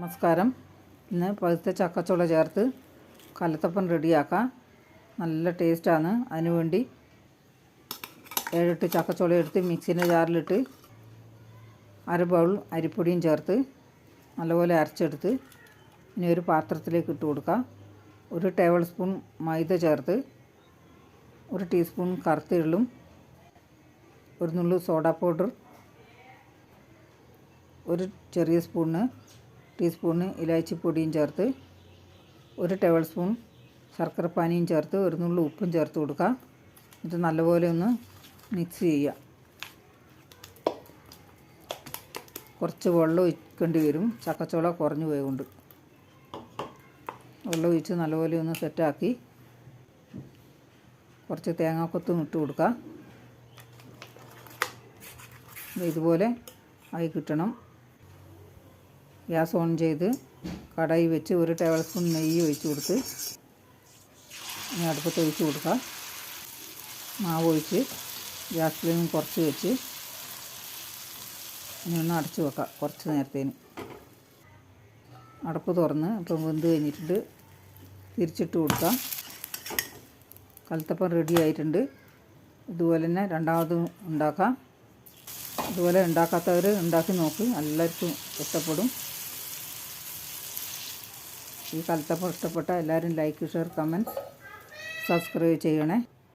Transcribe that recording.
നമസ്കാരം. ഇന്ന് പഴുത്ത ചക്കച്ചുള ചേർത്ത് കലത്തപ്പം റെഡിയാക്കാം. നല്ല ടേസ്റ്റാണ്. അതിനുവേണ്ടി ഏഴെട്ട് ചക്കച്ചുള എടുത്ത് മിക്സിന്റെ ജാറിലിട്ട് അര ബൗൾ അരിപ്പൊടിയും ചേർത്ത് നല്ലപോലെ അരച്ചെടുത്ത് ഇനി ഒരു പാത്രത്തിലേക്ക് ഇട്ട് കൊടുക്കുക ഒരു ടേബിൾ സ്പൂൺ മൈദ ചേർത്ത് ഒരു ടീസ്പൂൺ കറുത്ത എള്ളും ഒരു നുള്ളു സോഡ പൗഡർ ഒരു ചെറിയ സ്പൂണ് ടീസ്പൂണ് ഇലാച്ചി പൊടിയും ചേർത്ത് ഒരു ടേബിൾ സ്പൂൺ ശർക്കര പാനിയും ചേർത്ത് ഒരു നുള്ളു ഉപ്പും ചേർത്ത് കൊടുക്കുക. എന്നിട്ട് നല്ലപോലെ ഒന്ന് മിക്സ് ചെയ്യുക. കുറച്ച് വെള്ളം ഒഴിക്കേണ്ടി വരും. ചക്കച്ചോള കുറഞ്ഞു പോയതുകൊണ്ട്. വെള്ളം ഒഴിച്ച് നല്ലപോലെ ഒന്ന് സെറ്റാക്കി കുറച്ച് തേങ്ങാക്കൊത്തും ഇട്ട് കൊടുക്കുക. ഇതുപോലെ ആയി കിട്ടണം. ഗ്യാസ് ഓൺ ചെയ്ത് കടായി വെച്ച് ഒരു ടേബിൾ സ്പൂൺ നെയ്യ് ഒഴിച്ച് കൊടുത്ത് ഇനി അടുപ്പത്ത് ഒഴിച്ച് കൊടുക്കുക മാവ് ഒഴിച്ച് ഗ്യാസ് ഫ്ലെയിം കുറച്ച് വെച്ച് ഇനി ഒന്ന് അടച്ച് വെക്കാം കുറച്ച് നേരത്തേന്. അടപ്പ് തുറന്ന് ഇപ്പം വെന്ത് കഴിഞ്ഞിട്ടുണ്ട്. തിരിച്ചിട്ട് കൊടുക്കാം. കലത്തപ്പം റെഡി ആയിട്ടുണ്ട്. ഇതുപോലെ തന്നെ രണ്ടാമതും ഉണ്ടാക്കാം. ഇതുപോലെ ഉണ്ടാക്കാത്തവർ ഉണ്ടാക്കി നോക്ക്. എല്ലാവർക്കും ഇഷ്ടപ്പെടും. ഈ കലത്തപ്പം ഇഷ്ടപ്പെട്ട എല്ലാവരും ലൈക്ക് ഷെയർ കമന്റ് സബ്സ്ക്രൈബ് ചെയ്യണേ.